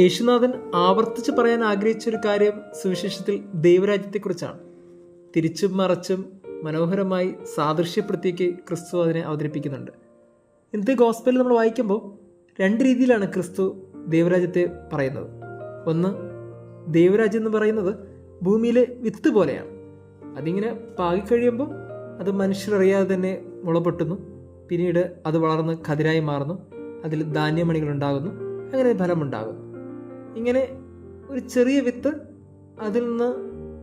യേശുനാഥൻ ആവർത്തിച്ച് പറയാൻ ആഗ്രഹിച്ച ഒരു കാര്യം സുവിശേഷത്തിൽ ദൈവരാജ്യത്തെക്കുറിച്ചാണ്. തിരിച്ചും മറച്ചും മനോഹരമായി സാദൃശ്യപ്പെടുത്തിയൊക്കെ ക്രിസ്തു അതിനെ അവതരിപ്പിക്കുന്നുണ്ട്. ഇന്നത്തെ ഗോസ്പലിൽ നമ്മൾ വായിക്കുമ്പോൾ രണ്ട് രീതിയിലാണ് ക്രിസ്തു ദൈവരാജ്യത്തെ പറയുന്നത്. ഒന്ന് ദൈവരാജ്യം എന്ന് പറയുന്നത് ഭൂമിയിലെ വിത്ത് പോലെയാണ്. അതിങ്ങനെ പാകിക്കഴിയുമ്പോൾ അത് മനുഷ്യരറിയാതെ തന്നെ മുളപൊട്ടുന്നു. പിന്നീട് അത് വളർന്ന് കതിരായി മാറുന്നു. അതിൽ ധാന്യമണികൾ ഉണ്ടാകുന്നു അങ്ങനെ ഫലമുണ്ടാകുന്നു. ഇങ്ങനെ ഒരു ചെറിയ വിത്ത് അതിൽ നിന്ന്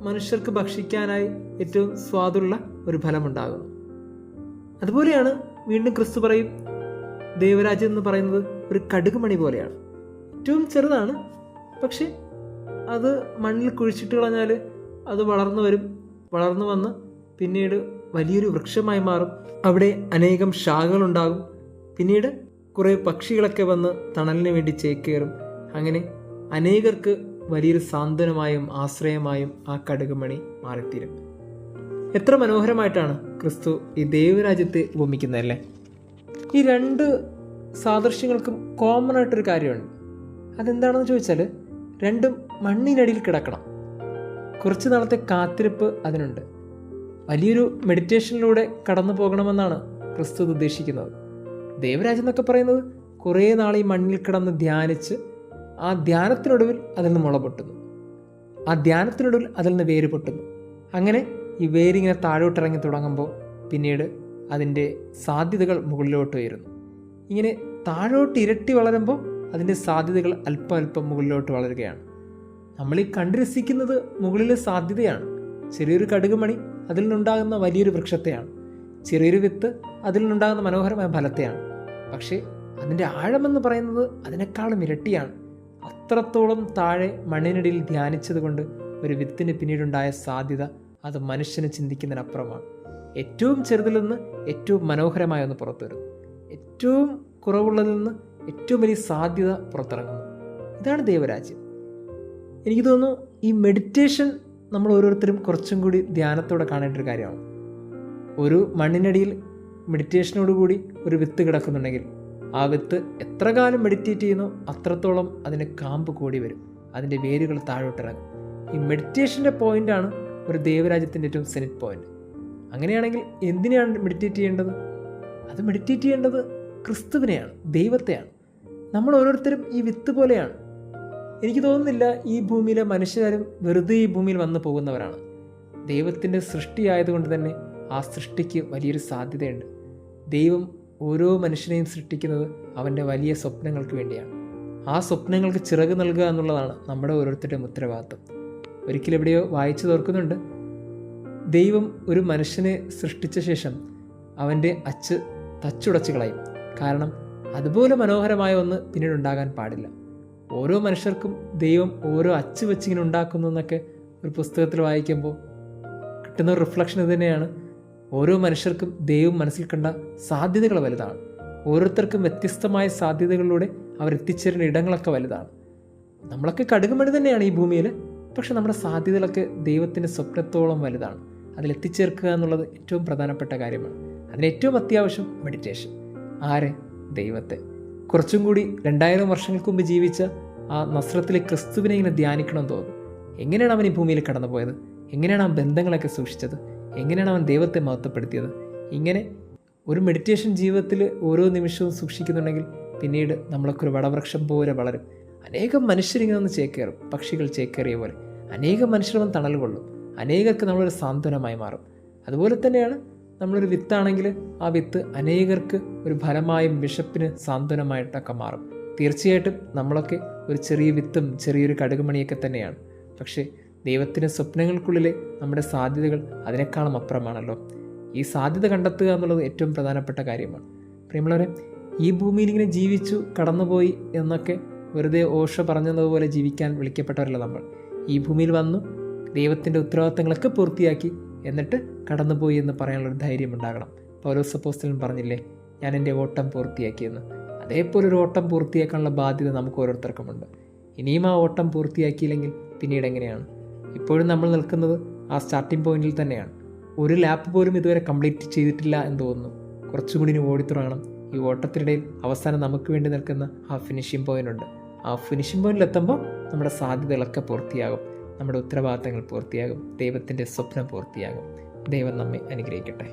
മനുഷ്യർക്ക് ഭക്ഷിക്കാനായി ഏറ്റവും സ്വാദുള്ള ഒരു ഫലമുണ്ടാകുന്നു. അതുപോലെയാണ് വീണ്ടും ക്രിസ്തു പറയും ദൈവരാജ്യം എന്ന് പറയുന്നത് ഒരു കടുകുമണി പോലെയാണ്. ഏറ്റവും ചെറുതാണ് പക്ഷെ അത് മണ്ണിൽ കുഴിച്ചിട്ട് കളഞ്ഞാൽ അത് വളർന്നു വരും വളർന്നു വന്ന് പിന്നീട് വലിയൊരു വൃക്ഷമായി മാറും. അവിടെ അനേകം ശാഖകളുണ്ടാകും പിന്നീട് കുറേ പക്ഷികളൊക്കെ വന്ന് തണലിന് വേണ്ടി ചേക്കേറും. അങ്ങനെ അനേകർക്ക് വലിയൊരു സാന്ത്വനമായും ആശ്രയമായും ആ കടുകുമണി മാറിത്തീരും. എത്ര മനോഹരമായിട്ടാണ് ക്രിസ്തു ഈ ദൈവരാജ്യത്തെ ഉപമിക്കുന്നതല്ലേ? ഈ രണ്ട് സാദൃശ്യങ്ങൾക്കും കോമൺ ആയിട്ടൊരു കാര്യമുണ്ട്. അതെന്താണെന്ന് ചോദിച്ചാൽ രണ്ടും മണ്ണിനടിയിൽ കിടക്കണം. കുറച്ച് നാളത്തെ കാത്തിരിപ്പ് അതിനുണ്ട്. വലിയൊരു മെഡിറ്റേഷനിലൂടെ കടന്നു പോകണമെന്നാണ് ക്രിസ്തു ഉദ്ദേശിക്കുന്നത്. ദൈവരാജ്യം എന്നൊക്കെ പറയുന്നത് കുറേ നാൾ ഈ മണ്ണിൽ കിടന്ന് ധ്യാനിച്ച് ആ ധ്യാനത്തിനൊടുവിൽ അതിൽ നിന്ന് മുള പൊട്ടുന്നു. ആ ധ്യാനത്തിനൊടുവിൽ അതിൽ നിന്ന് വേര് പൊട്ടുന്നു. അങ്ങനെ ഈ വേരിങ്ങനെ താഴോട്ടിറങ്ങി തുടങ്ങുമ്പോൾ പിന്നീട് അതിന്റെ സാധ്യതകൾ മുകളിലോട്ട് ഉയരുന്നു. ഇങ്ങനെ താഴോട്ട് ഇരട്ടി വളരുമ്പോൾ അതിന്റെ സാധ്യതകൾ അല്പം അല്പം മുകളിലോട്ട് വളരുകയാണ്. നമ്മൾ ഈ കണ്ടു രസിക്കുന്നത് മുകളിലെ സാധ്യതയാണ്. ചെറിയൊരു കടുകുമണി അതിൽ നിന്നുണ്ടാകുന്ന വലിയൊരു വൃക്ഷത്തെയാണ്. ചെറിയൊരു വിത്ത് അതിൽ നിന്നുണ്ടാകുന്ന മനോഹരമായ ഫലത്തെയാണ്. പക്ഷേ അതിന്റെ ആഴമെന്ന് പറയുന്നത് അതിനേക്കാളും ഇരട്ടിയാണ്. അത്രത്തോളം താഴെ മണ്ണിനടിയിൽ ധ്യാനിച്ചതുകൊണ്ട് ഒരു വിത്തിന് പിന്നീടുണ്ടായ സാധ്യത അത് മനുഷ്യന് ചിന്തിക്കുന്നതിനപ്പുറമാണ്. ഏറ്റവും ചെറുതിൽ നിന്ന് ഏറ്റവും മനോഹരമായ ഒന്ന് പുറത്തു വരുന്നു ഏറ്റവും കുറവുള്ളതിൽ നിന്ന് ഏറ്റവും വലിയ സാധ്യത പുറത്തിറങ്ങുന്നു. ഇതാണ് ദൈവരാജ്യം. എനിക്ക് തോന്നുന്നു ഈ മെഡിറ്റേഷൻ നമ്മൾ ഓരോരുത്തരും കുറച്ചും കൂടി ധ്യാനത്തോടെ കാണേണ്ട ഒരു കാര്യമാണ്. ഒരു മണ്ണിനടിയിൽ മെഡിറ്റേഷനോടുകൂടി ഒരു വിത്ത് കിടക്കുന്നുണ്ടെങ്കിൽ ആ വിത്ത് എത്ര കാലം മെഡിറ്റേറ്റ് ചെയ്യുന്നു അത്രത്തോളം അതിന് കാമ്പ് കൂടി വരും. അതിന്റെ വേരുകൾ താഴോട്ടിറങ്ങും. ഈ മെഡിറ്റേഷന്റെ പോയിന്റാണ് ഒരു ദേവരാജ്യത്തിന്റെ ഏറ്റവും സെനിറ്റ് പോയിന്റ്. അങ്ങനെയാണെങ്കിൽ എന്തിനെയാണ് മെഡിറ്റേറ്റ് ചെയ്യേണ്ടത്? അത് മെഡിറ്റേറ്റ് ചെയ്യേണ്ടത് ക്രിസ്തുവിനെയാണ് ദൈവത്തെയാണ്. നമ്മൾ ഓരോരുത്തരും ഈ വിത്ത് പോലെയാണ്. എനിക്ക് തോന്നുന്നില്ല ഈ ഭൂമിയിലെ മനുഷ്യരും വെറുതെ ഈ ഭൂമിയിൽ വന്നു പോകുന്നവരാണ്. ദൈവത്തിന്റെ സൃഷ്ടിയായതുകൊണ്ട് തന്നെ ആ സൃഷ്ടിക്ക് വലിയൊരു സാധ്യതയുണ്ട്. ദൈവം ഓരോ മനുഷ്യനെയും സൃഷ്ടിക്കുന്നത് അവന്റെ വലിയ സ്വപ്നങ്ങൾക്ക് വേണ്ടിയാണ്. ആ സ്വപ്നങ്ങൾക്ക് ചിറക് നൽകുക എന്നുള്ളതാണ് നമ്മുടെ ഓരോരുത്തരുടെയും ഉത്തരവാദിത്വം ഒരിക്കലും എവിടെയോ വായിച്ചു തോർക്കുന്നുണ്ട്. ദൈവം ഒരു മനുഷ്യനെ സൃഷ്ടിച്ച ശേഷം അവന്റെ അച്ച് തച്ചുടച്ച് കളയും കാരണം അതുപോലെ മനോഹരമായ ഒന്ന് പിന്നീട് ഉണ്ടാകാൻ പാടില്ല. ഓരോ മനുഷ്യർക്കും ദൈവം ഓരോ അച്ച് വെച്ചിങ്ങനെ ഉണ്ടാക്കുന്നു എന്നൊക്കെ ഒരു പുസ്തകത്തിൽ വായിക്കുമ്പോൾ കിട്ടുന്ന റിഫ്ലക്ഷൻ ഇത് തന്നെയാണ്. ഓരോ മനുഷ്യർക്കും ദൈവം മനസ്സിൽ കണ്ട സാധ്യതകൾ വലുതാണ്. ഓരോരുത്തർക്കും വ്യത്യസ്തമായ സാധ്യതകളിലൂടെ അവർ എത്തിച്ചേരുന്ന ഇടങ്ങളൊക്കെ വലുതാണ്. നമ്മളൊക്കെ കടുകുമണി തന്നെയാണ് ഈ ഭൂമിയിൽ പക്ഷെ നമ്മുടെ സാധ്യതകളൊക്കെ ദൈവത്തിന്റെ സ്വപ്നത്തോളം വലുതാണ്. അതിലെത്തിച്ചേർക്കുക എന്നുള്ളത് ഏറ്റവും പ്രധാനപ്പെട്ട കാര്യമാണ്. അതിന് ഏറ്റവും അത്യാവശ്യം മെഡിറ്റേഷൻ ആരെ? ദൈവത്തെ. കുറച്ചും കൂടി രണ്ടായിരം വർഷങ്ങൾക്ക് മുമ്പ് ജീവിച്ച ആ നസ്രത്തിലെ ക്രിസ്തുവിനെ ഇങ്ങനെ ധ്യാനിക്കണം തോന്നും എങ്ങനെയാണ് അവൻ ഈ ഭൂമിയിൽ കടന്നുപോയത്? എങ്ങനെയാണ് ആ ബന്ധങ്ങളൊക്കെ സൂക്ഷിച്ചത്? എങ്ങനെയാണ് അവൻ ദൈവത്തെ മഹത്വപ്പെടുത്തിയത്? ഇങ്ങനെ ഒരു മെഡിറ്റേഷൻ ജീവിതത്തിൽ ഓരോ നിമിഷവും സൂക്ഷിക്കുന്നുണ്ടെങ്കിൽ പിന്നീട് നമ്മളൊക്കെ ഒരു വടവൃക്ഷം പോലെ വളരും. അനേകം മനുഷ്യരിങ്ങനെ ഒന്ന് ചേക്കേറും. പക്ഷികൾ ചേക്കേറിയ പോലെ. അനേകം മനുഷ്യർ വന്ന് തണൽ കൊള്ളും. അനേകർക്ക് നമ്മളൊരു സാന്ത്വനമായി മാറും. അതുപോലെ തന്നെയാണ് നമ്മളൊരു വിത്താണെങ്കിൽ ആ വിത്ത് അനേകർക്ക് ഒരു ഫലമായും വിശപ്പിന് സാന്ത്വനമായിട്ടൊക്കെ മാറും. തീർച്ചയായിട്ടും നമ്മളൊക്കെ ഒരു ചെറിയ വിത്തും ചെറിയൊരു കടുകുമണിയൊക്കെ തന്നെയാണ്. പക്ഷേ ദൈവത്തിന്റെ സ്വപ്നങ്ങൾക്കുള്ളിലെ നമ്മുടെ സാധ്യതകൾ അതിനേക്കാളും അപ്പുറമാണല്ലോ. ഈ സാധ്യത കണ്ടെത്തുക എന്നുള്ളത് ഏറ്റവും പ്രധാനപ്പെട്ട കാര്യമാണ്. പ്രിയമുള്ളവരെ ഈ ഭൂമിയിൽ ഇങ്ങനെ ജീവിച്ചു കടന്നുപോയി എന്നൊക്കെ വെറുതെ ഓഷ പറഞ്ഞതുപോലെ ജീവിക്കാൻ വിളിക്കപ്പെട്ടവരല്ല നമ്മൾ. ഈ ഭൂമിയിൽ വന്നു ദൈവത്തിന്റെ ഉത്തരവാദിത്തങ്ങളൊക്കെ പൂർത്തിയാക്കി എന്നിട്ട് കടന്നുപോയി എന്ന് പറയാനുള്ളൊരു ധൈര്യം ഉണ്ടാകണം. പൗലോസ് സപ്പോസ്റ്റലും പറഞ്ഞില്ലേ ഞാൻ എന്റെ ഓട്ടം പൂർത്തിയാക്കിയെന്ന്. അതേപോലെ ഒരു ഓട്ടം പൂർത്തിയാക്കാനുള്ള ബാധ്യത നമുക്ക് ഓരോരുത്തർക്കുമുണ്ട്. ഇനിയും ആ ഓട്ടം പൂർത്തിയാക്കിയില്ലെങ്കിൽ പിന്നീട് എങ്ങനെയാണ്? ഇപ്പോഴും നമ്മൾ നിൽക്കുന്നത് ആ സ്റ്റാർട്ടിംഗ് പോയിന്റിൽ തന്നെയാണ്. ഒരു ലാപ്പ് പോലും ഇതുവരെ കംപ്ലീറ്റ് ചെയ്തിട്ടില്ല എന്ന് തോന്നുന്നു. കുറച്ചും കൂടി ഓടി തുടങ്ങണം. ഈ ഓട്ടത്തിനിടയിൽ അവസാനം നമുക്ക് വേണ്ടി നിൽക്കുന്ന ആ ഫിനിഷിംഗ് പോയിന്റ് ഉണ്ട്. ആ ഫിനിഷിംഗ് പോയിന്റിൽ എത്തുമ്പോൾ നമ്മുടെ സാധ്യതകളൊക്കെ പൂർത്തിയാകും. നമ്മുടെ ഉത്തരവാദിത്തങ്ങൾ പൂർത്തിയാകും. ദൈവത്തിന്റെ സ്വപ്നം പൂർത്തിയാകും. ദൈവം നമ്മെ അനുഗ്രഹിക്കട്ടെ.